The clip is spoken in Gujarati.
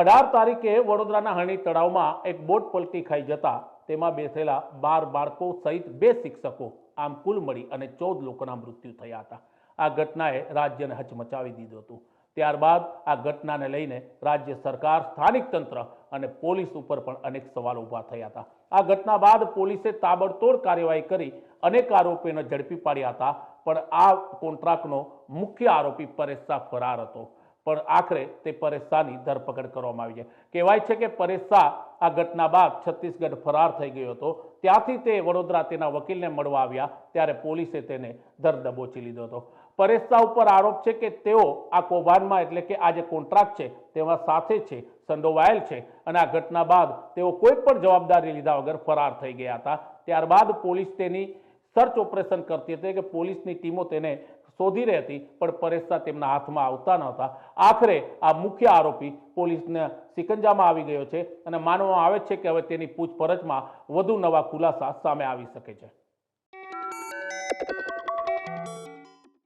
અઢાર તારીખે વડોદરાના હરણી તળાવમાં એક બોટ પલટી ખાઈ જતા તેમાં બેસેલા બાર બાળકો સહિત બે શિક્ષકો, આમ કુલ મળી અને ચૌદ લોકોના મૃત્યુ થયા હતા. આ ઘટનાએ રાજ્યને હચમચાવી દીધું હતું. ત્યારબાદ આ ઘટનાને લઈને રાજ્ય સરકાર, સ્થાનિક તંત્ર અને પોલીસ ઉપર પણ અનેક સવાલો ઊભા થયા હતા. આ ઘટના બાદ પોલીસે તાબડતોડ કાર્યવાહી કરી અનેક આરોપીઓને ઝડપી પાડ્યા હતા, પણ આ કોન્ટ્રાક્ટનો મુખ્ય આરોપી પરેશ શાહ ફરાર હતો. પણ આખરે તે પરેશ શાહની ધરપકડ કરવામાં આવી છે. કહેવાય છે કે પરેશ આ ઘટના બાદ છત્તીસગઢ ફરાર થઈ ગયો હતો. ત્યાંથી તે વડોદરા તેના વકીલને મળવા આવ્યા, ત્યારે પોલીસે તેને ધર દબોચી લીધો હતો. પરેશા ઉપર આરોપ છે કે તેઓ આ કૌભાંડમાં એટલે કે આ જે કોન્ટ્રાક્ટ છે, તેમાં સાથે છે, સંડોવાયેલ છે અને આ ઘટના બાદ તેઓ કોઈ પણ જવાબદારી લીધા વગર ફરાર થઈ ગયા હતા. ત્યારબાદ પોલીસ તેની સર્ચ ઓપરેશન કરતી હતી કે પોલીસની ટીમો તેને શોધી રહી હતી પણ પરેશા તેમના હાથમાં આવતા નહોતા. આખરે આ મુખ્ય આરોપી પોલીસને સિકંજામાં આવી ગયો છે અને માનવામાં આવે છે કે હવે તેની પૂછપરછમાં વધુ નવા ખુલાસા સામે આવી શકે છે.